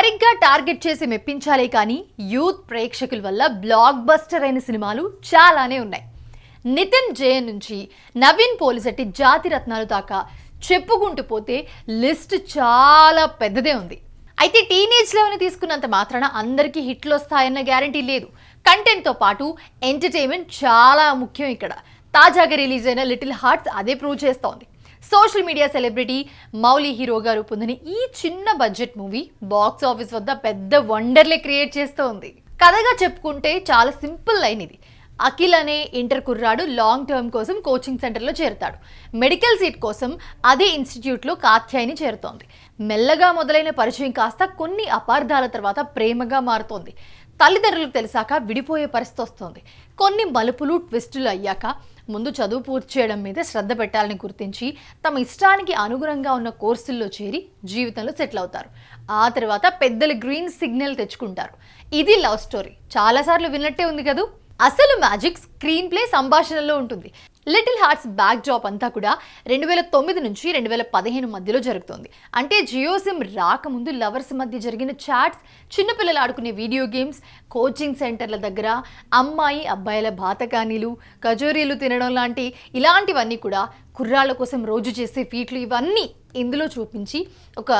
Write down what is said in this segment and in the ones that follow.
సరిగ్గా టార్గెట్ చేసి మెప్పించాలే కానీ యూత్ ప్రేక్షకుల వల్ల బ్లాక్ బస్టర్ అయిన సినిమాలు చాలానే ఉన్నాయి. నితిన్ జయన్ నుంచి నవీన్ పోలిసెట్టి జాతి రత్నాలు దాకా చెప్పుకుంటూ పోతే లిస్ట్ చాలా పెద్దదే ఉంది. అయితే టీనేజ్ లెవెల్ని తీసుకున్నంత మాత్రాన అందరికీ హిట్లు వస్తాయన్న గ్యారంటీ లేదు. కంటెంట్తో పాటు ఎంటర్టైన్మెంట్ చాలా ముఖ్యం ఇక్కడ. తాజాగా రిలీజ్ అయిన లిటిల్ హార్ట్స్ అదే ప్రూవ్ చేస్తోంది. సోషల్ మీడియా సెలబ్రిటీ మౌలి హీరోగా రూపొందిన ఈ చిన్న బడ్జెట్ మూవీ బాక్స్ ఆఫీస్ వద్ద పెద్ద వండర్లే క్రియేట్ చేస్తోంది. కథగా చెప్పుకుంటే చాలా సింపుల్ లైన్ ఇది. అఖిల్ అనే ఇంటర్ కుర్రాడు లాంగ్ టర్మ్ కోసం కోచింగ్ సెంటర్లో చేరుతాడు. మెడికల్ సీట్ కోసం అదే ఇన్స్టిట్యూట్లో కాత్యాయిని చేరుతోంది. మెల్లగా మొదలైన పరిచయం కాస్త కొన్ని అపార్థాల తర్వాత ప్రేమగా మారుతోంది. తల్లిదండ్రులకు తెలిసాక విడిపోయే పరిస్థితి వస్తుంది. కొన్ని మలుపులు ట్విస్టులు అయ్యాక ముందు చదువు పూర్తి చేయడం మీద శ్రద్ధ పెట్టాలని గుర్తించి తమ ఇష్టానికి అనుగుణంగా ఉన్న కోర్సుల్లో చేరి జీవితంలో సెటిల్ అవుతారు. ఆ తర్వాత పెద్దలు గ్రీన్ సిగ్నల్ తెచ్చుకుంటారు. ఇది లవ్ స్టోరీ. చాలాసార్లు విన్నట్టే ఉంది కదూ? అసలు మ్యాజిక్ స్క్రీన్ ప్లే సంభాషణలో ఉంటుంది. లిటిల్ హార్ట్స్ బ్యాక్ డ్రాప్ అంతా కూడా రెండు వేల తొమ్మిది నుంచి రెండు వేల పదిహేను మధ్యలో జరుగుతుంది. అంటే జియో సిమ్ రాకముందు లవర్స్ మధ్య జరిగిన చాట్స్ చిన్నపిల్లలు ఆడుకునే వీడియో గేమ్స్ కోచింగ్ సెంటర్ల దగ్గర అమ్మాయి అబ్బాయిల బాతకానీలు కజోరీలు తినడం లాంటి ఇలాంటివన్నీ కూడా కుర్రాళ్ళ కోసం రోజు చేసే ఫీట్లు ఇవన్నీ ఇందులో చూపించి ఒక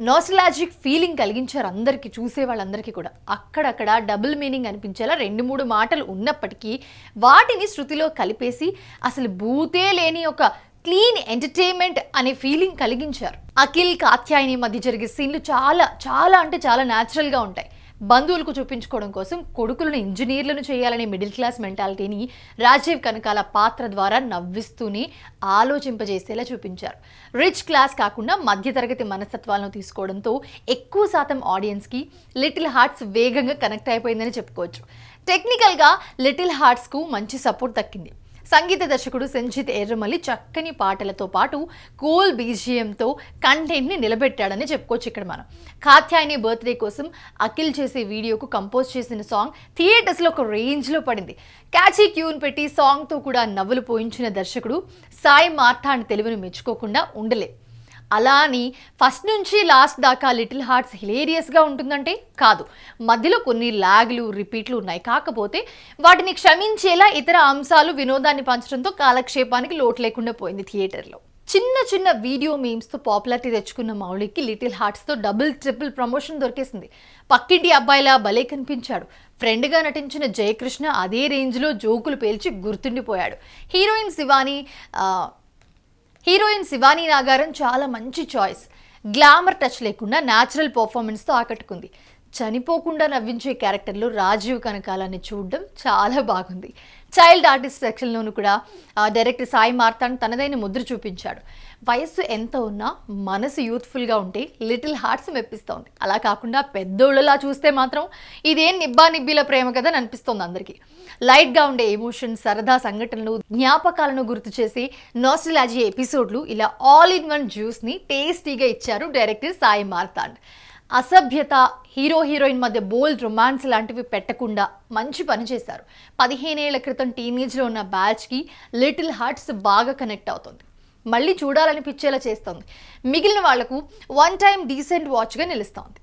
నోస్లాజిక్ ఫీలింగ్ కలిగించారు అందరికీ చూసే వాళ్ళందరికీ కూడా. అక్కడక్కడ డబుల్ మీనింగ్ అనిపించేలా రెండు మూడు మాటలు ఉన్నప్పటికీ వాటిని శృతిలో కలిపేసి అసలు బూతే లేని ఒక క్లీన్ ఎంటర్టైన్మెంట్ అనే ఫీలింగ్ కలిగించారు. అఖిల్ కాత్యాయని మధ్య జరిగే సీన్లు చాలా చాలా అంటే చాలా న్యాచురల్గా ఉంటాయి. బంధువులకు చూపించుకోవడం కోసం కొడుకులను ఇంజనీర్లను చేయాలనే మిడిల్ క్లాస్ మెంటాలిటీని రాజీవ్ కనకాల పాత్ర ద్వారా నవ్విస్తూనే ఆలోచింపజేసేలా చూపించారు. రిచ్ క్లాస్ కాకుండా మధ్యతరగతి మనస్తత్వాలను తీసుకోవడంతో ఎక్కువ శాతం ఆడియన్స్కి లిటిల్ హార్ట్స్ వేగంగా కనెక్ట్ అయిపోయిందని చెప్పుకోవచ్చు. టెక్నికల్గా లిటిల్ హార్ట్స్కు మంచి సపోర్ట్ దక్కింది. సంగీత దర్శకుడు సంజిత్ ఎర్రమల్లి చక్కని పాటలతో పాటు కూల్ బీజిఎంతో కంటెంట్ని నిలబెట్టాడని చెప్పుకోవచ్చు ఇక్కడ మనం. కాత్యాయని బర్త్డే కోసం అఖిల్ చేసే వీడియోకు కంపోజ్ చేసిన సాంగ్ థియేటర్స్లో ఒక రేంజ్లో పడింది. క్యాచీ ట్యూన్ పెట్టి సాంగ్తో కూడా నవ్వులు పోయించిన దర్శకుడు సాయి మార్తాండ్ తెలివిని మెచ్చుకోకుండా ఉండలే. అలా అని ఫస్ట్ నుంచి లాస్ట్ దాకా లిటిల్ హార్ట్స్ హిలేరియస్గా ఉంటుందంటే కాదు. మధ్యలో కొన్ని లాగ్లు రిపీట్లు ఉన్నాయి. కాకపోతే వాటిని క్షమించేలా ఇతర అంశాలు వినోదాన్ని పంచడంతో కాలక్షేపానికి లోటు లేకుండా పోయింది థియేటర్లో. చిన్న చిన్న వీడియో మీమ్స్తో పాపులారిటీ తెచ్చుకున్న మౌళికి లిటిల్ హార్ట్స్తో డబుల్ ట్రిపుల్ ప్రమోషన్ దొరికేసింది. పక్కింటి అబ్బాయిలా భలే కనిపించాడు. ఫ్రెండ్గా నటించిన జయకృష్ణ అదే రేంజ్లో జోకులు పేల్చి గుర్తుండిపోయాడు. హీరోయిన్ శివాని హీరోయిన్ శివానీ నాగారం చాలా మంచి చాయిస్. గ్లామర్ టచ్ లేకుండా న్యాచురల్ పర్ఫార్మెన్స్తో ఆకట్టుకుంది. చనిపోకుండా నవ్వించే క్యారెక్టర్లో రాజీవ్ కనకాలని చూడడం చాలా బాగుంది. చైల్డ్ ఆర్టిస్ట్ సెక్షన్లోనూ కూడా డైరెక్టర్ సాయి మార్తాండ్ తనదైన ముద్ర చూపించాడు. వయస్సు ఎంత ఉన్నా మనసు యూత్ఫుల్గా ఉంటే లిటిల్ హార్ట్స్ మెప్పిస్తోంది. అలా కాకుండా పెద్దోళ్ళలా చూస్తే మాత్రం ఇదేం నిబ్బా నిబ్బిల ప్రేమ కదా అనిపిస్తోంది అందరికీ. లైట్గా ఉండే ఎమోషన్ సరదా సంఘటనలు జ్ఞాపకాలను గుర్తు చేసి నోస్టలాజీ ఎపిసోడ్లు ఇలా ఆల్ ఇన్ వన్ జ్యూస్ని టేస్టీగా ఇచ్చారు డైరెక్టర్ సాయి మార్తాండ్. అసభ్యత హీరో హీరోయిన్ మధ్య బోల్డ్ రొమాన్స్ లాంటివి పెట్టకుండా మంచి పని చేశారు. పదిహేనేళ్ళ క్రితం టీనేజ్లో ఉన్న బ్యాచ్కి లిటిల్ హార్ట్స్ బాగా కనెక్ట్ అవుతుంది. మళ్ళీ చూడాలనిపించేలా చేస్తుంది. మిగిలిన వాళ్ళకు వన్ టైం డీసెంట్ వాచ్గా నిలుస్తోంది.